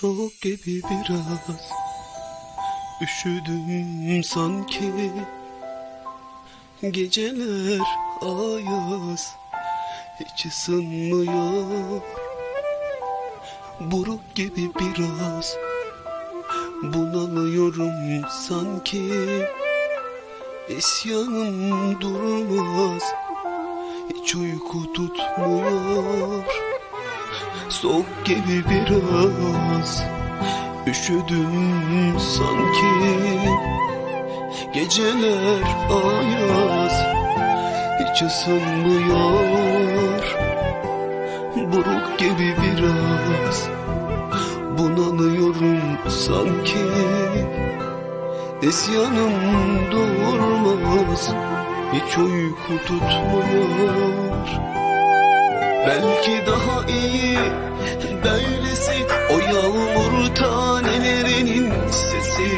Soğuk gibi biraz. Üşüdüm sanki. Geceler ayaz. Hiç ısınmıyor. Buruk gibi biraz. Bunalıyorum sanki. İsyanım durmaz. Hiç uyku tutmuyor Soğuk gibi biraz Üşüdüm sanki. Geceler ayaz Hiç ısınmıyor. Buruk gibi biraz Bunalıyorum sanki. İsyanım durmaz Hiç uyku tutmuyor Belki daha iyi böylesi O yağmur tanelerinin sesi.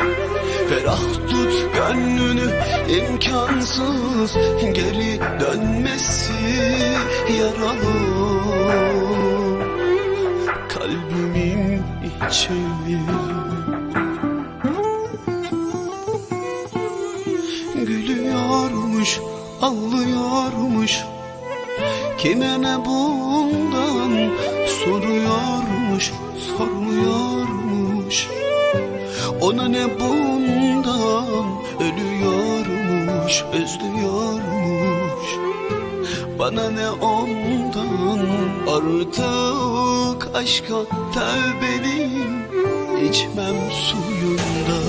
Ferah tut gönlünü imkansız Geri dönmesi yaralı. Kalbimin içi Kime ne bundan soruyormuş, sormuyormuş. Ona ne bundan ölüyormuş, özlüyormuş. Bana ne ondan artık aşka tövbeliyim içmem suyunda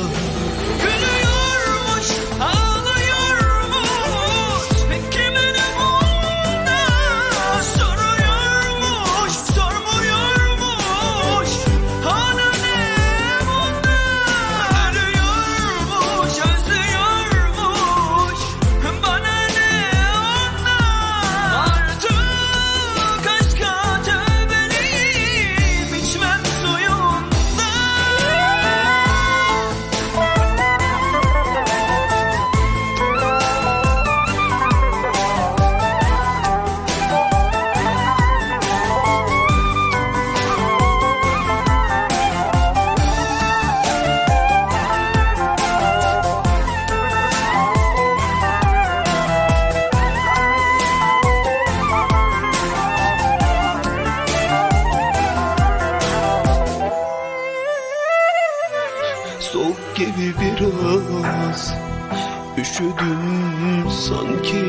gibi biraz Üşüdüm sanki.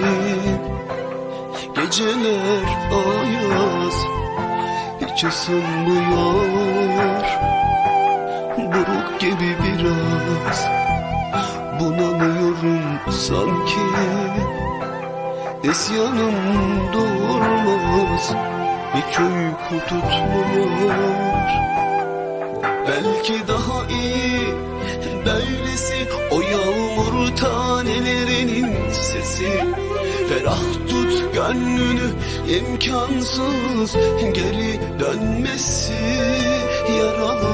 Geceler ayaz Hiç ısınmıyor. Buruk gibi biraz Bunalıyorum sanki. İsyanım durmaz Hiç uyku tutmuyor Belki daha iyi böylesi O yağmur tanelerinin sesi. Ferah tut gönlünü imkansız Geri dönmesi. Yaralı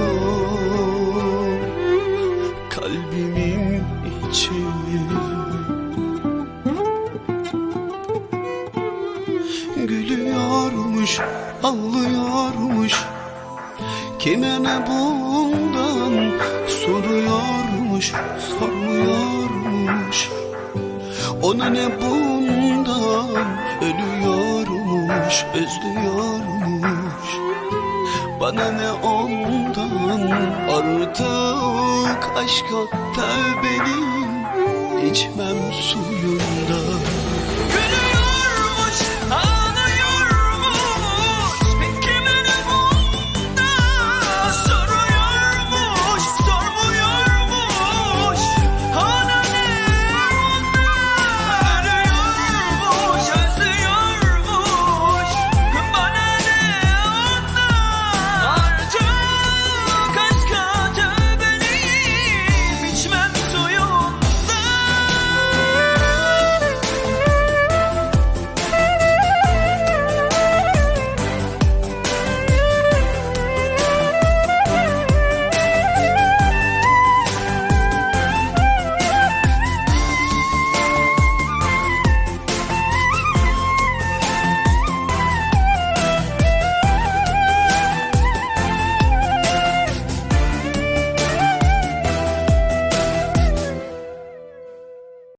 Kalbimin içi Gülüyormuş, ağlıyormuş Kime ne bundan soruyormuş, sormuyormuş. Ona ne bundan ölüyormuş, özlüyormuş. Bana ne ondan? Artık aşka tövbeliyim içmem suyundan